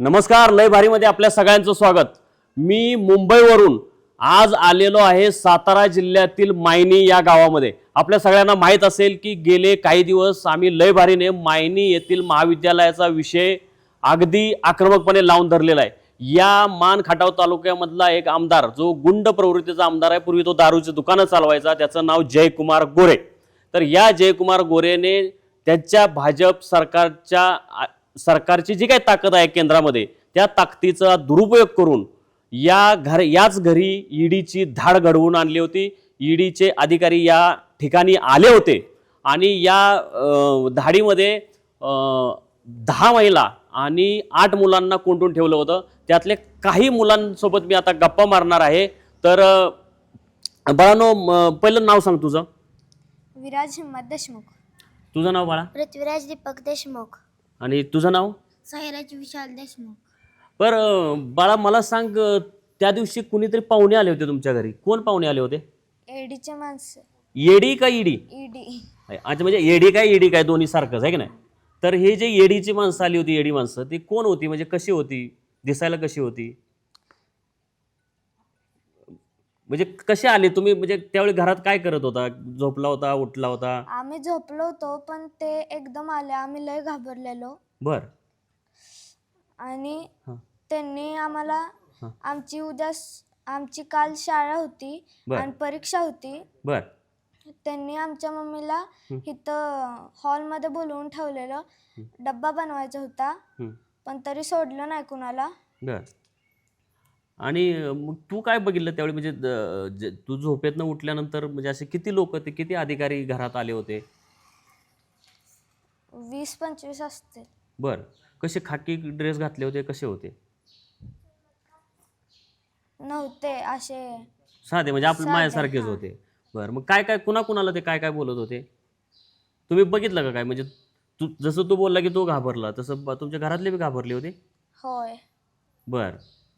नमस्कार लय भारीमध्ये आपल्या सगळ्यांचं स्वागत. मी मुंबईवरून आज आलेलो आहे सातारा जिल्ह्यातील मायनी या गावामध्ये. आपल्या सगळ्यांना माहीत असेल की गेले काही दिवस आम्ही लय भारीने मायनी येथील महाविद्यालयाचा विषय अगदी आक्रमकपणे लावून धरलेला आहे. या मान खटाव तालुक्यामधला एक आमदार जो गुंड प्रवृत्तीचा आमदार आहे पूर्वी तो दारूचे दुकानं चालवायचा त्याचं नाव जयकुमार गोरे. तर या जयकुमार गोरेने त्यांच्या भाजप सरकारच्या सरकारची जी काही ताकद आहे केंद्रामध्ये त्या ताकदीचा दुरुपयोग करून या घर याच घरी ईडीची धाड घडवून आणली होती. ईडीचे अधिकारी या ठिकाणी आले होते आणि या धाडीमध्ये दहा महिला आणि आठ मुलांना कोंडून ठेवलं होतं. त्यातले काही मुलांसोबत मी आता गप्पा मारणार आहे. तर बळानो बाळानो पहिलं नाव सांग तुझं. विराज हिम्मत देशमुख. तुझं नाव बाळा? पृथ्वीराज दीपक देशमुख. आणि तुझं नाव? साईराज विशाल देशमुख. अं, बाळा मला सांग अं, त्या दिवशी कुणीतरी पाहुणे आले होते तुमच्या घरी. कोण पाहुणे आले होते? एडीचे माणसं. येडी का ईडी? ईडी. अच्छा म्हणजे येडी काय ईडी काय दोन्ही सारखंच आहे की नाही? तर हे जे येडीची माणसं आली होती येडी माणसं ती कोण होती? म्हणजे कशी होती? दिसायला कशी होती? म्हणजे कसे आले? तुम्ही म्हणजे त्यावेळी घरात काय करत होता? झोपला होता उठला होता? आम्ही झोपलो होतो पण ते एकदम आले. आम्ही लय घाबरलेलो. बर. आणि हां. त्यांनी आम्हाला हां. आमची उद्या स- आमची काल शाळा होती बर. आणि परीक्षा होती. बर. त्यांनी आमच्या मम्मीला. इथं हॉलमध्ये बोलवून ठेवलेलं. डब्बा बनवायचा होता. हं. पण तरी सोडलं नाही कुणाला. बर. आणि मग तू काय बघितलं त्यावेळी? म्हणजे द- जे- तू झोपेतनं उठल्यानंतर म्हणजे असे किती लोक ते किती अधिकारी घरात आले होते? वीस पंचवीस असते बर. कसे खाकी ड्रेस घातले होते कसे होते? नव्हते असे. साधे म्हणजे आपल्या साधे, माझ्यासारखेच हां. होते. बर मग काय काय कुणा कुणाला ते काय काय बोलत होते? तुम्ही बघितलं का काय? म्हणजे तू जसं तू बोलला की तो घाबरला तसं ब- तुमच्या घरातले बी घाबरले होते? होय. बर.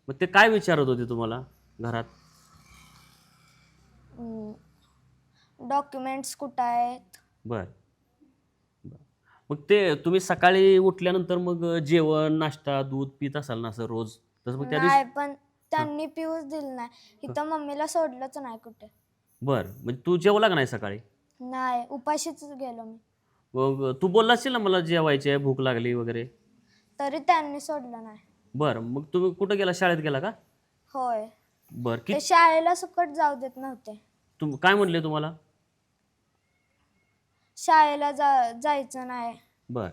मग ते काय विचारत होते तुम्हाला घरात? डॉक्युमेंट्स कुठं आहेत? बर. बर. मग ते तुम्ही सकाळी उठल्यानंतर मग जेवण नाश्ता दूध पित असाल ना असं रोज? तसं मग त्या नाही पण त्यांनी पिऊच दिलं नाही. इथं मम्मीला सोडलंच नाही कुठे. बर. म्हणजे तू जेवला का नाही सकाळी? नाही उपाशीच गेलो मी. मग तू बोलला असेल ना मला जेवायची आहे भूक लागली वगैरे? तरी त्यांनी सोडलं नाही. बर मग तुम्ही कुठं गेला? शाळेत गेला का? होय. बर की शाळेला सुकट जाऊ देत नव्हते. तुम काय म्हणले तुम्हाला? शाळेला जा जायचं नाही. बर.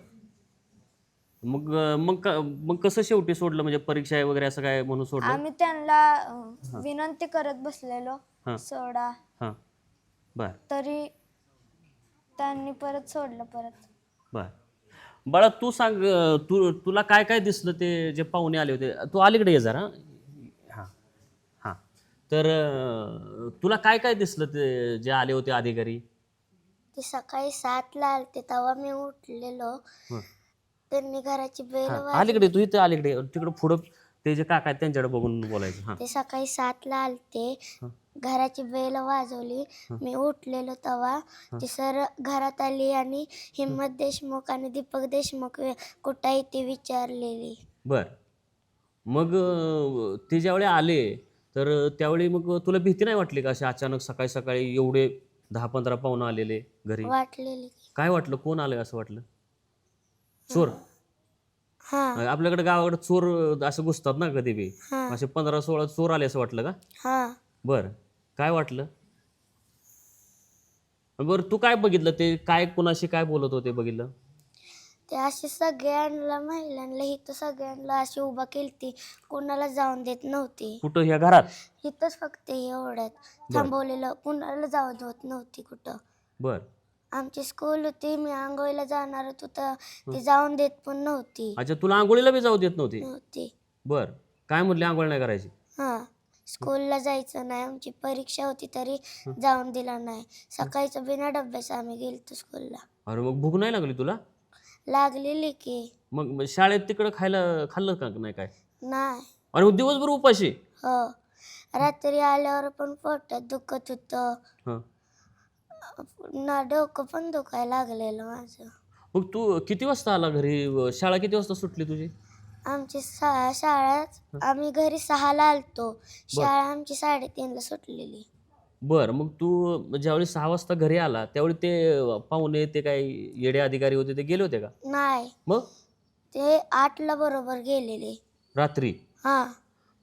मग अं, मग क- मग कसं शेवटी सोडलं? म्हणजे परीक्षा आहे वगैरे असं काय म्हणून सोडलं? आम्ही त्यांना अं, विनंती करत बसलेलो. हां. सोडा. हां. बर. तरी त्यांनी परत सोडलं परत. बर. बाळा तू सांग तू तुला काय काय दिसलं ते जे पाहुणे आले होते? तू अलीकडे ये जरा. हां हां. तर तुला काय काय दिसलं ते जे आले होते अधिकारी ते सकाळी सातला आलते तेव्हा मी उठलेलो. त्यांनी घराची बेल अलीकडे तू इथं अलीकडे. तिकडं पुढं ते जे काका आहेत त्यांच्याकडे बघून बोलायचं हां. ते सकाळी सातला आलते. हं. घराची बेल वाजवली. मी उठलेलो तेव्हा ती सर घरात आली आणि हिम्मत देशमुख आणि दीपक देशमुख वे- कुठं आहे ती विचारलेली. बर. मग अं, ते ज्यावेळी आले तर त्यावेळी मग तुला भीती नाही वाटली का असे अचानक सकाळी सकाळी एवढे दहा पंधरा पाहुणं आलेले घरी? वाटलेली. काय वाटलं? कोण आलंय असं वाटलं? चोर हा. आपल्याकडे गावाकडे चोर असं घुसतात ना कधी बी. हा. असे पंधरा सोळा चोर आले असं वाटलं का? हा. बर. काय वाटलं? बरं तू काय बघितलं? ते काय कोणाशी काय बोलत होते बघितलं? ते असे सगळ्यांना महिलांना इथं सगळ्यांना अशी उभा केलती. कोणाला जाऊन देत नव्हती. कुठं ह्या घरात? इथंच फक्त एवढ्यात. थांबवलेलं. कुणाला जाऊ देत नव्हती कुठं. बर. आमची स्कूल होती मी आंघोळीला जाणार होतो तर ती जाऊन देत पण नव्हती. अच्छा तुला आंघोळीला बी जाऊ देत नव्हती? नव्हती. बर काय म्हटले आंघोळ नाही करायची? हा स्कूलला जायचं नाही आमची परीक्षा होती तरी जाऊन दिला नाही. सकाळचं बिना डब्याचं आम्ही गेलतो स्कूलला अरे मग भूक नाही लागली तुला? लागलेली की. मग मग शाळेत तिकडं खायला खाल्लं का नाही काय? नाही. अरे मग दिवसभर उपाशी? हो. रात्री आल्यावर पण पोटात दुखत होतं. हं. ना डोकं पण दुखायला लागलेलं माझं. मग तू किती वाजता आला घरी? शाळा किती वाजता सुटली तुझी? आमची शाळा आम्ही घरी सहाला आलतो. शाळा आमची साडेतीनला सुटलेली. बर मग तू ज्यावेळी सहा वाजता घरी आला त्यावेळी ते पाहुणे ते काय येडे अधिकारी होते ते गेले होते का? नाही. मग? ते आठला बरोबर गेलेले. रात्री? हां.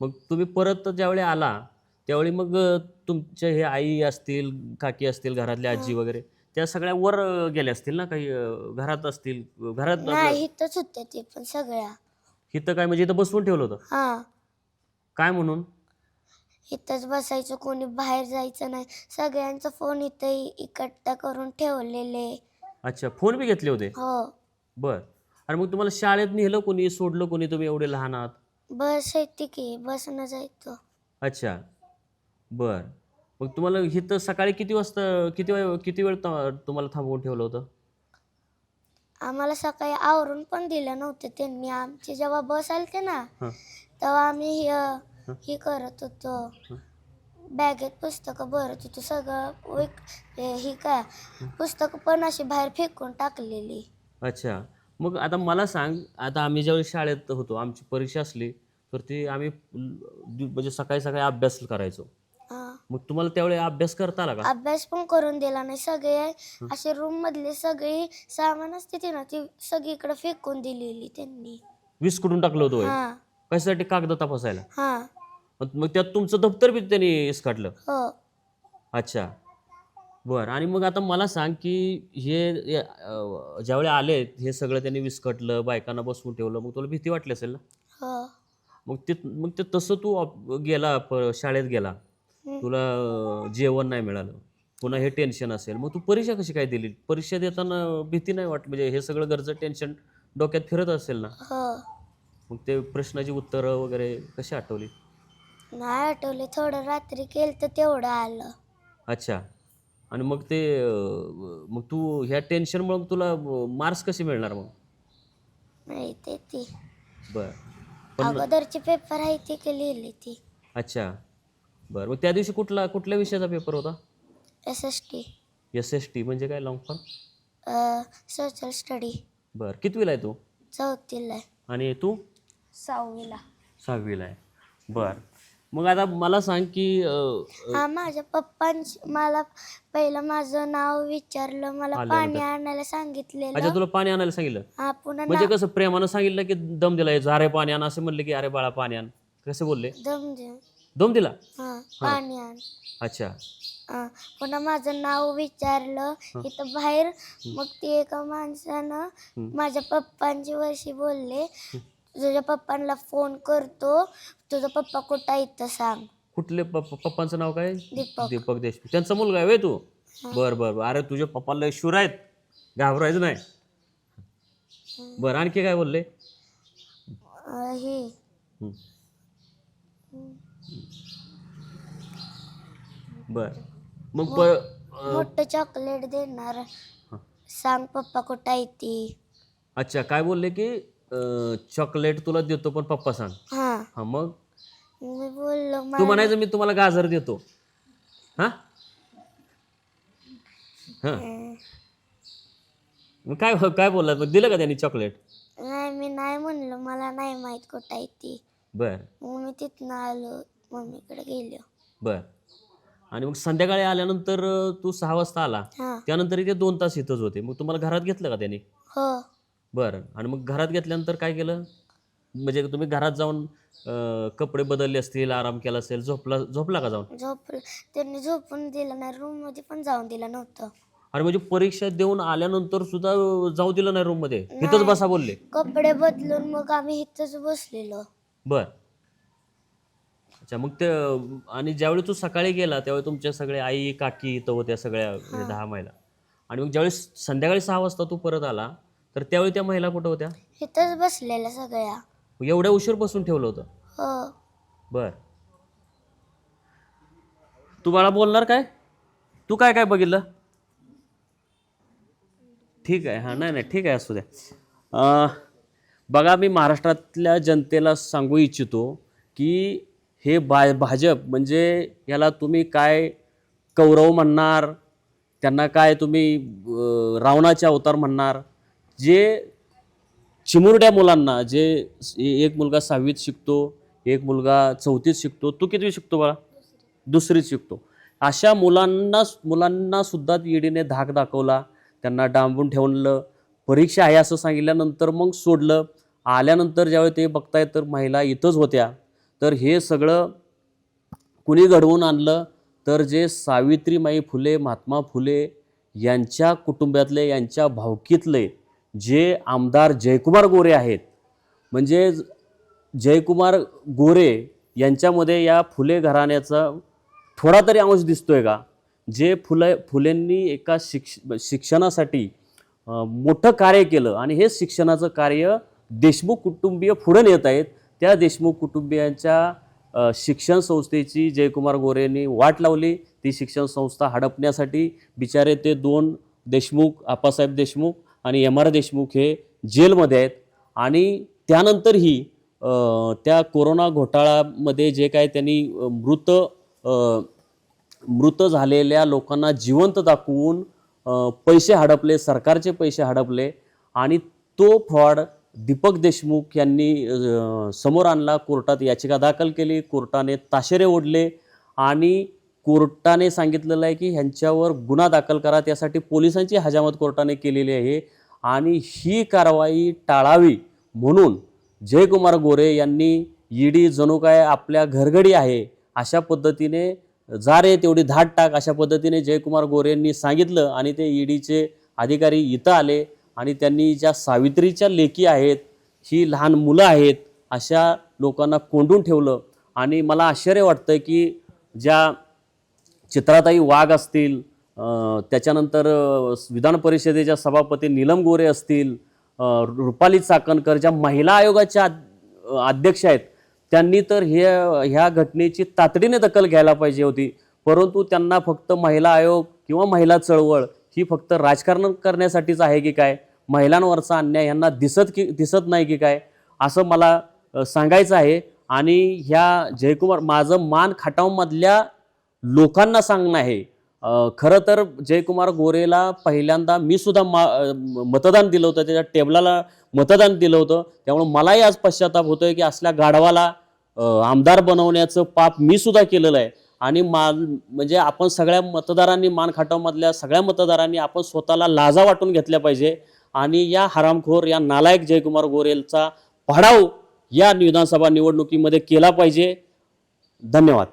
मग तुम्ही परत ज्यावेळी आला त्यावेळी मग अं, तुमचे हे आई असतील काकी असतील घरातले आजी वगैरे त्या सगळ्या वर गेल्या असतील ना काही अं, घरात असतील घरात नाही इथंच होत्या ते पण सगळ्या. इथं काय म्हणजे इथं बसवून ठेवलं होतं? हां. काय म्हणून? इथंच बसायचं कोणी बाहेर जायचं नाही. सगळ्यांचा फोन इथं इकट्ठा करून ठेवलेले. अच्छा फोन बी घेतले होते? हो. बर. आणि मग तुम्हाला शाळेत नेलं कोणी सोडलं कोणी तुम्ही एवढे लहान आहात? बस येते की बसनं जायचं. अच्छा. बर. मग तुम्हाला इथं सकाळी किती वाजता किती वेळ किती वेळ त- तुम्हाला थांबवून ठेवलं होतं? आम्हाला सकाळी आवरून पण दिलं नव्हतं त्यांनी. आमची जेव्हा बस आलते ना हं. तेव्हा आम्ही हे हे. करत होतो. बॅगेत पुस्तकं भरत होतो. सगळं विक हे हे काय पुस्तकं पण अशी बाहेर फेकून टाकलेली. अच्छा. मग आता मला सांग आता आम्ही ज्यावेळी शाळेत होतो आमची परीक्षा असली तर ती आम्ही ल- म्हणजे सकाळी सकाळी अभ्यास करायचो. मग तुम्हाला त्यावेळी अभ्यास करता आला का? अभ्यास पण करून दिला नाही. सगळे असे रूम मधले सगळी सामान असते ती ना ती सगळीकडे फेकून दिलेली त्यांनी. वीस कुठून टाकलं होतं वय? हा. कशासाठी कागद तपासायला? हा. मग मग त्यात तुमचं दप्तर बी त्यांनी इसकाटलं? हो. अच्छा. बर. आणि मग आता मला सांग की हे अं, ज्यावेळी आले हे सगळं त्यांनी विस्कटलं बायकांना बसवून ठेवलं मग तुला भीती वाटली असेल ना? हो. मग ते मग ते तसं तू ऑप- गेला प- शाळेत गेला. तुला जेवण नाही मिळालं. पुन्हा हे टेन्शन असेल. मग तू परीक्षा कशी काय दिली? परीक्षा देताना भीती नाही वाट म्हणजे हे सगळं गरज टेन्शन डोक्यात फिरत असेल ना? हो. मग ते प्रश्नाची उत्तरं वगैरे कशी आठवली? नाही आठवले. थोडं रात्री केलं तर तेवढं आलं. अच्छा. आणि मग ते अं, मग तू ह्या टेन्शनमुळे मग तुला मार्क्स कसे मिळणार मग? नाही ते ती. बर. पण अगोदरचे पेपर आहे ती लिहिली ती. अच्छा. बर मग त्या दिवशी कुठला कुठल्या विषयाचा पेपर होता? S S T S S T म्हणजे काय लॉंग फॉर्म सोशल स्टडी बर कितवीला आहे तू? चौथीला आहे. आणि तू? सहावीला. सहावीला आहे. बर. मग आता मला सांग की अं, हा माझ्या पप्पांची मला पहिलं माझं नाव विचारलं मला. पाणी आणायला सांगितलेलं. अच्छा तुला पाणी आणायला सांगितलं? हा पुन्हा म्हणजे कसं प्रेमानं सांगितलं की दम दिला यायचं अरे पाणी आण. असं म्हणले की अरे बाळा पाणी आण. कसं बोलले? दम देऊन. दम दिला? हा पाणी आण अच्छा. हा, पुन्हा माझं नाव विचारलं इथं बाहेर. मग ते एका माणसानं माझ्या पप्पांची वर्षी बोलले तुझ्या पप्पांना फोन करतो तुझा पप्पा कुठं आहे इथं सांग. कुठले पप्पा पप्पांचं नाव काय? दीपक. दीपक देशमुख. त्यांचा मुलगा आहे व्हय तू? बर बर बर. अरे तुझ्या पप्पाला शुर आहेत. घाबरायचं नाही. बर आणखी काय बोलले? अं, हे. हं. बर. मग प- अं, मोठं चॉकलेट देणार. हं. सांग पप्पा कुठं आहे ती? अच्छा काय बोलले की अं, चॉकलेट तुला देतो पण पप्पा सांग. हा. हा मग? मी बोललो तू "मा- म्हणायचं मी तुम्हाला गाजर देतो. हा? हा. मग काय काय बोलला मग दिलं का त्यांनी चॉकलेट नाही मी नाही म्हणलो. मला नाही माहीत कुठं आहे ती. बर. मग मी तिथनं आलो मम्मीकडे गेलो. बर. आणि मग संध्याकाळी आल्यानंतर तू सहा वाजता आला. हा. त्यानंतर इथे दोन तास इथंच होते. मग तुम्हाला घरात घेतलं का त्यांनी? हो. बरं. आणि मग घरात घेतल्यानंतर काय केलं? म्हणजे तुम्ही घरात जाऊन अं, कपडे बदलले असतील आराम केला असेल झोपला झोपला का जाऊन? झोप त्यांनी झोपून दिलं नाही. रूममध्ये पण जाऊन दिलं नव्हतं. आणि म्हणजे परीक्षा देऊन आल्यानंतर सुद्धा जाऊ दिलं नाही रूममध्ये? इथंच बसा बोलले. कपडे बदलून मग आम्ही इथंच बसलेलो. बर. अच्छा मग ते आणि ज्यावेळी तू सकाळी गेला त्यावेळी तुमच्या सगळे आई काकी इथं होत्या सगळ्या म्हणजे दहा महिला. आणि मग ज्यावेळी संध्याकाळी सहा वाजता तू परत आला तर त्यावेळी त्या महिला कुठं होत्या? इथंच बसलेल्या सगळ्या. मग एवढ्या उशीर बसून ठेवलं होतं? हो. बर. तू बाळा बोलणार काय? तू काय काय बघितलं? ठीक आहे हां नाही नाही ठीक आहे असू द्या. अं, बघा मी महाराष्ट्रातल्या जनतेला सांगू इच्छितो की हे बा भाजप म्हणजे याला तुम्ही काय कौरव म्हणणार त्यांना काय तुम्ही रावणाचे अवतार म्हणणार जे चिमुरड्या मुलांना जे एक मुलगा सहावीत शिकतो एक मुलगा चौथीत शिकतो तू किती शिकतो बाळा? दुसरीत शिकतो. अशा मुलांना मुलांना सुद्धा ईडीने धाक दाखवला त्यांना डांबून ठेवलं परीक्षा आहे असं सांगितल्यानंतर मग सोडलं आल्यानंतर ज्यावेळी ते बघतायत तर महिला इथंच होत्या. तर हे सगळं कुणी घडवून आणलं? तर जे सावित्रीमाई फुले महात्मा फुले यांच्या कुटुंबातले यांच्या भावकीतले जे आमदार जयकुमार गोरे आहेत म्हणजे जयकुमार गोरे यांच्यामध्ये या फुले घराण्याचा थोडा तरी अंश दिसतोय का? जे फुले फुलेंनी एका शिक्ष शिक्षणासाठी मोठं कार्य केलं आणि हे शिक्षणाचं कार्य देशमुख कुटुंबीय पुढे नेत आहेत. त्या देशमुख कुटुंबियांच्या शिक्षण संस्थेची जयकुमार गोरेंनी वाट लावली. ती शिक्षण संस्था हडपण्यासाठी बिचारे ते दोन देशमुख आप्पासाहेब देशमुख आणि एम आर देशमुख हे जेलमध्ये आहेत. आणि त्यानंतरही त्या कोरोना घोटाळ्यामध्ये जे काय त्यांनी मृत मृत झालेल्या लोकांना जिवंत दाखवून पैसे हडपले सरकारचे पैसे हडपले आणि तो फ्रॉड दीपक देशमुख यांनी समोर आणला कोर्टात याचिका दाखल केली कोर्टाने ताशेरे ओढले आणि कोर्टाने सांगितलेलं आहे की ह्यांच्यावर गुन्हा दाखल करा त्यासाठी पोलिसांची हजामत कोर्टाने केलेली आहे आणि ही कारवाई टाळावी म्हणून जयकुमार गोरे यांनी ईडी जणू काय आपल्या घरगडी आहे अशा पद्धतीने जा रे तेवढी धाट टाक अशा पद्धतीने जयकुमार गोरे यांनी सांगितलं आणि ते ईडीचे अधिकारी इथं आले. आणि त्यांनी ज्या सावित्रीच्या लेकी आहेत ही लहान मुलं आहेत अशा लोकांना कोंडून ठेवलं. आणि मला आश्चर्य वाटतं की ज्या चित्राताई वाघ असतील त्याच्यानंतर विधान परिषदेच्या सभापती नीलम गोरे असतील रुपाली चाकणकर ज्या महिला आयोगाच्या अध्यक्ष आहेत त्यांनी तर हे ह्या घटनेची तातडीने दखल घ्यायला पाहिजे होती. परंतु त्यांना फक्त महिला आयोग किंवा महिला चळवळ ही फक्त राजकारण करण्यासाठीच आहे की काय? महिलांवरचा अन्याय यांना दिसत की दिसत नाही की काय? असं मला सांगायचं आहे. आणि ह्या जयकुमार माझं मान खटावमधल्या लोकांना सांगणं आहे. खरं तर जयकुमार गोरेला पहिल्यांदा मी सुद्धा मा मतदान दिलं होतं. त्याच्या टेबलाला मतदान दिलं होतं. त्यामुळे मलाही आज पश्चाताप होतोय की असल्या गाढवाला आमदार बनवण्याचं पाप मी सुद्धा केलेलं आहे. आणि मा म्हणजे आपण सगळ्या मतदारांनी मान खाटावमधल्या सगळ्या मतदारांनी आपण स्वतःला लाजा वाटून घेतल्या पाहिजे. आणि या हरामखोर या नालायक जयकुमार गोरेलचा पडाव या विधानसभा निवडणुकीमध्ये केला पाहिजे. धन्यवाद.